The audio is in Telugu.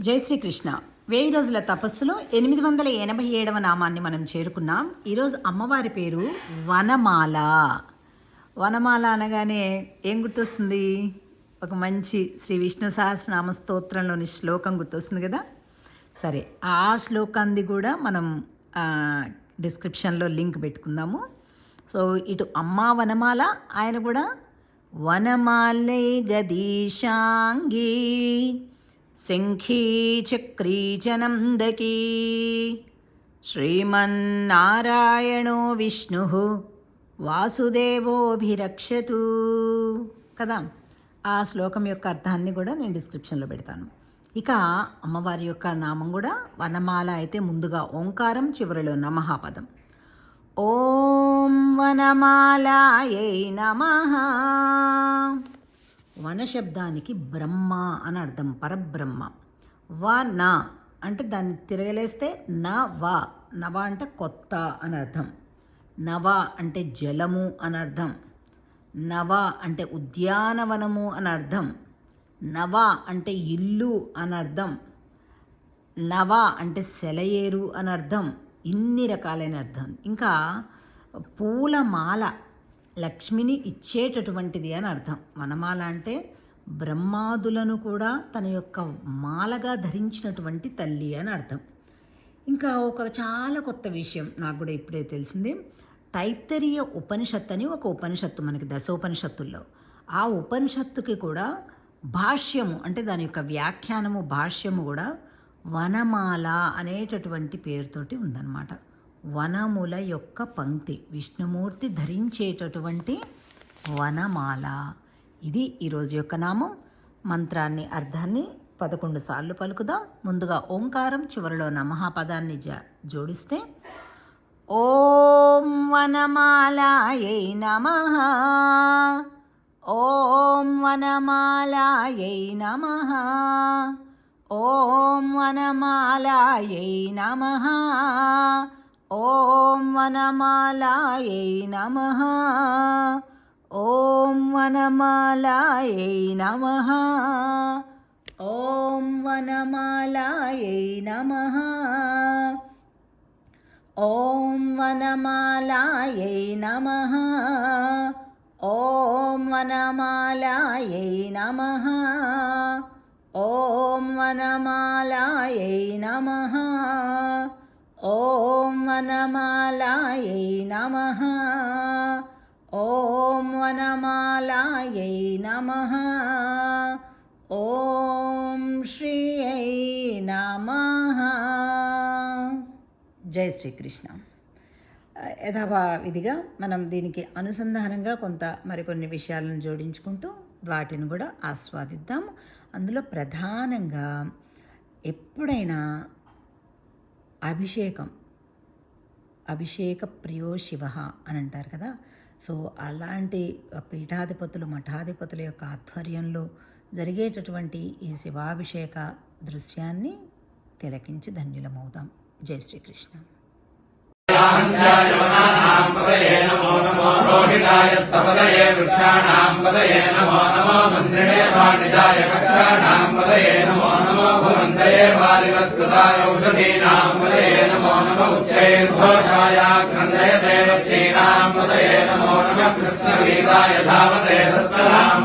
జై శ్రీకృష్ణ. వెయ్యి రోజుల తపస్సులో ఎనిమిది వందల ఎనభై ఏడవ నామాన్ని మనం చేరుకున్నాం. ఈరోజు అమ్మవారి పేరు వనమాల. వనమాల అనగానే ఏం గుర్తొస్తుంది? ఒక మంచి శ్రీ విష్ణు సహస్రనామ స్తోత్రంలోని శ్లోకం గుర్తొస్తుంది కదా? సరే ఆ శ్లోకాన్ని కూడా మనం డిస్క్రిప్షన్లో లింక్ పెట్టుకుందాము. సో ఇటు అమ్మా వనమాల ఆయన కూడా వనమాలై గదీశాంగీ. శంఖీ చక్రీ చ నందకీ శ్రీమన్నారాయణో విష్ణు వాసుదేవోభిరక్షతు. కదా? ఆ శ్లోకం యొక్క అర్థాన్ని కూడా నేను డిస్క్రిప్షన్లో పెడతాను. ఇక అమ్మవారి యొక్క నామం కూడా వనమాల అయితే ముందుగా ఓంకారం చివరిలో నమహాపదం. పదం ఓం వనమాలాయై నమః. వన శబ్దానికి బ్రహ్మ అని అర్థం పరబ్రహ్మ. వా నా అంటే దాన్ని తిరగలేస్తే న వా. నవ అంటే కొత్త అని అర్థం. నవ అంటే జలము అని అర్థం. నవ అంటే ఉద్యానవనము అని అర్థం. నవ అంటే ఇల్లు అని అర్థం. నవ అంటే సెలయేరు అని అర్థం. ఇన్ని రకాలైన అర్థం. ఇంకా పూలమాల లక్ష్మిని ఇచ్చేటటువంటిది అని అర్థం. వనమాల అంటే బ్రహ్మాదులను కూడా తన యొక్క మాలగా ధరించినటువంటి తల్లి అని అర్థం. ఇంకా ఒక చాలా కొత్త విషయం నాకు కూడా ఇప్పుడే తెలిసింది. తైత్తరీయ ఉపనిషత్ అని ఒక ఉపనిషత్తు మనకి దశోపనిషత్తుల్లో. ఆ ఉపనిషత్తుకి కూడా భాష్యము అంటే దాని యొక్క వ్యాఖ్యానము భాష్యము కూడా వనమాల అనేటటువంటి పేరుతోటి ఉందన్నమాట. వనముల యొక్క పంక్తి. విష్ణుమూర్తి ధరించేటటువంటి వనమాల. ఇది ఈరోజు యొక్క నామం. మంత్రాన్ని అర్థాన్ని పదకొండు సార్లు పలుకుదాం. ముందుగా ఓంకారం చివరిలో నమః పదాన్ని జ జోడిస్తే ఓం వనమాలాయై నమ. ఓం వనమాలాయై నమ. ఓం వనమాలాయై నమ. ॐ वनमालायै नमः। ॐ वनमालायै नमः। ॐ वनमालायै नमः। ॐ वनमालायै नमः। ॐ वनमालायै नमः। ॐ वनमालायै नमः। వనమాలాయై నమ ఓం వనమాలాయై నమ ఓం శ్రీయై నమ జై శ్రీకృష్ణ యథావిధిగా మనం దీనికి అనుసంధానంగా కొంత మరికొన్ని విషయాలను జోడించుకుంటూ వాటిని కూడా ఆస్వాదిద్దాం. అందులో ప్రధానంగా ఎప్పుడైనా అభిషేకం అభిషేక ప్రియో శివ అని అంటారు కదా. సో అలాంటి పీఠాధిపతులు మఠాధిపతుల యొక్క ఆధ్వర్యంలో జరిగేటటువంటి ఈ శివాభిషేక దృశ్యాన్ని తిలకించి ధన్యులమవుదాం. జై శ్రీకృష్ణ. नमो नमो मन्त्रिणे वाणिजाय कक्षाणां पदये नमो नमो भवन्तये वारिवस्कृताय औषधीनां पदये नमो नमो उच्चैर्घोषाय क्रन्दय देवतीनां पदये नमो नमः कृष्णगीताय धावते सत्तरां